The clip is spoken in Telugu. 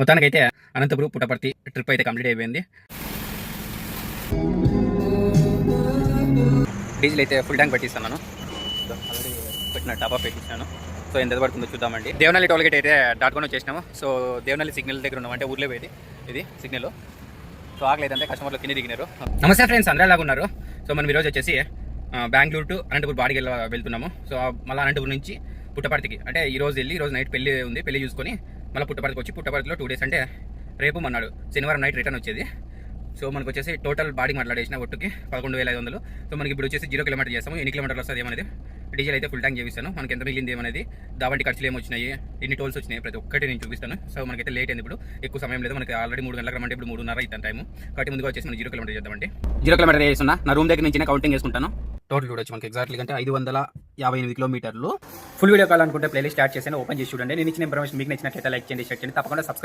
మొత్తానికైతే అనంతపురం పుట్టపర్తి ట్రిప్ అయితే కంప్లీట్ అయిపోయింది. డీజిల్ అయితే ఫుల్ ట్యాంక్ పెట్టిస్తున్నాను ఆల్రెడీ పెట్టిన టాప్ పెట్టించాను. సో ఎంత పడుతుందో చూద్దామండి. దేవనల్లి టోల్ గేట్ అయితే దాటుకొని వచ్చేసినాము. సో దేవనల్లి సిగ్నల్ దగ్గర ఉన్నాం. అంటే ఊర్లో పోయేది. ఇది సిగ్నల్. సో ఆగలేదంటే కస్టమర్లు కింద దిగినారు. నమస్తే ఫ్రెండ్స్. అందరూ ఎలాగ ఉన్నారు? సో మనం ఈరోజు వచ్చేసి బెంగళూరు టు అనంతపురం బాడికి వెళ్తున్నాము. సో మళ్ళీ అనంతపురం నుంచి పుట్టపర్తికి. అంటే ఈ రోజు వెళ్ళి ఈ రోజు నైట్ పెళ్ళి ఉంది. పెళ్ళి చూసుకొని మళ్ళీ పుట్టపర్తికి వచ్చి పుట్టపర్తిలో టూ డేస్ అంటే రేపు మన్నాడు. శనివారం నైట్ రిటర్న్ వచ్చేది. సో మనకు వచ్చేసి టోటల్ బాడీ మాట్లాడేసిన ఒట్టుకి పదకొండు వేల ఐదు వందలు. సో మనకి ఇప్పుడు వచ్చేసి జీరో కిలోమీటర్ చేస్తాము. ఎన్ని కిలోమీటర్లు వస్తుంది ఏమనేది? డీజిల్ అయితే ఫుల్ ట్యాంక్ చేపిస్తాను. మనకి ఎంత మిగిలింది ఏమనేది? దావంటి ఖర్చులు ఏమి వచ్చినాయి ఎన్ని టోల్స్ వచ్చినాయి? ప్రతి ఒక్కటి నేను చూపిస్తాను. సో మనకైతే లేట్ అయింది ఇప్పుడు. ఎక్కువ సమయం లేదు. మనకి ఆల్రెడీ మూడు గంటలకు రమ్మంటే ఇప్పుడు మూడున్నర అవుతుంది టైం కాబట్టి ముందుగా వచ్చేసి మనం జీరో కిలోమీటర్ చేద్దామండి. జీరో కిలోమీటర్ చేస్తున్నా నా రూమ్ దగ్గర నుంచి కౌంటింగ్ చేసుకుంటాను. టోటల్ చూడొచ్చు మనకి ఎగ్జాక్ట్లీ అంటే ఐదు వందల యాభై ఎనిమిది కిలోమీటర్లు. ఫుల్ వీడియో కావాలనుకుంటే ప్లేలిస్ట్ స్టార్ట్ చేసి ఓపెన్ చేసి చూడండి. నేను ఇచ్చిన ఇన్ఫర్మేషన్ మీకు నచ్చినట్లయితే లైక్ చేయండి షేర్ చేయండి. తప్పకుండా సబ్స్క్రైబ్